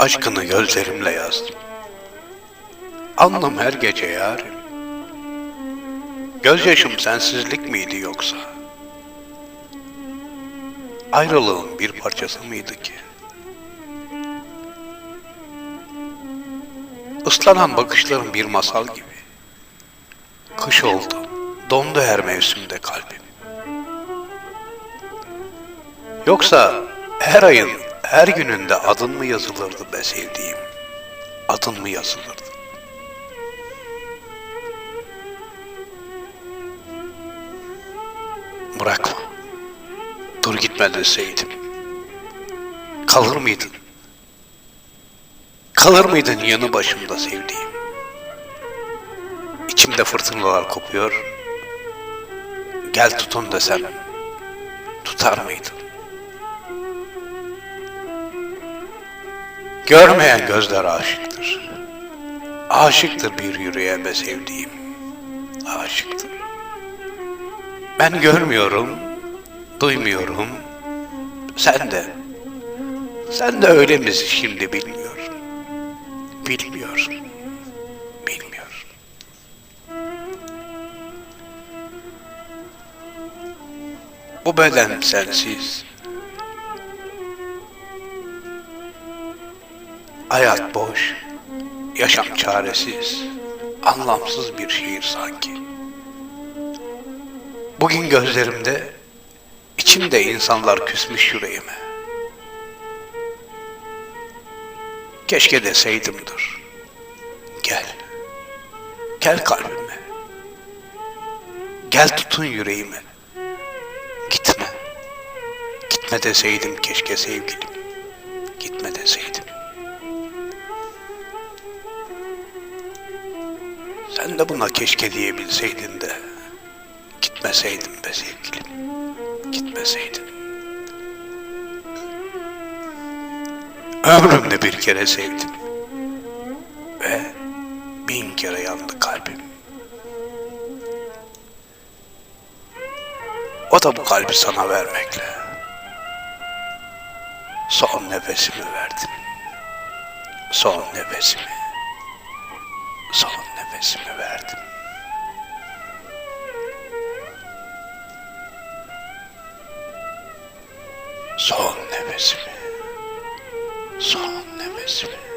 Aşkını gözlerimle yazdım. Anlam her gece yarim. Gözyaşım sensizlik miydi yoksa? Ayrılığın bir parçası mıydı ki? Islanan bakışların bir masal gibi. Kış oldu, dondu her mevsimde kalbim. Yoksa her ayın, her gününde adın mı yazılırdı be sevdiğim? Adın mı yazılırdı? Bırakma. Dur gitme deseydim. Kalır mıydın? Kalır mıydın yanı başımda sevdiğim? İçimde fırtınalar kopuyor. Gel tutun desem tutar mıydın? Görmeyen gözler aşıktır. Aşıktır bir yüreğe be sevdiğim. Aşıktır. Ben görmüyorum, duymuyorum. Sen de. Sen de öyle misin şimdi bilmiyorum. Bilmiyorsun. Bilmiyorsun. Bu beden sensiz. Hayat boş, yaşam çaresiz, anlamsız bir şiir sanki. Bugün gözlerimde, içimde insanlar küsmüş yüreğime. Keşke deseydim dur. Gel. Gel kalbime. Gel tutun yüreğime. Gitme. Gitme deseydim keşke sevgilim. Gitme deseydim. Sen de buna keşke diyebilseydin de gitmeseydin be sevgilim. Gitmeseydin. Ömrümde bir kere sevdim. Ve bin kere yandı kalbim. O da bu kalbi sana vermekle. Son nefesimi verdim. Son nefesimi. Son nefesimi verdim. Son nefesimi son nefesini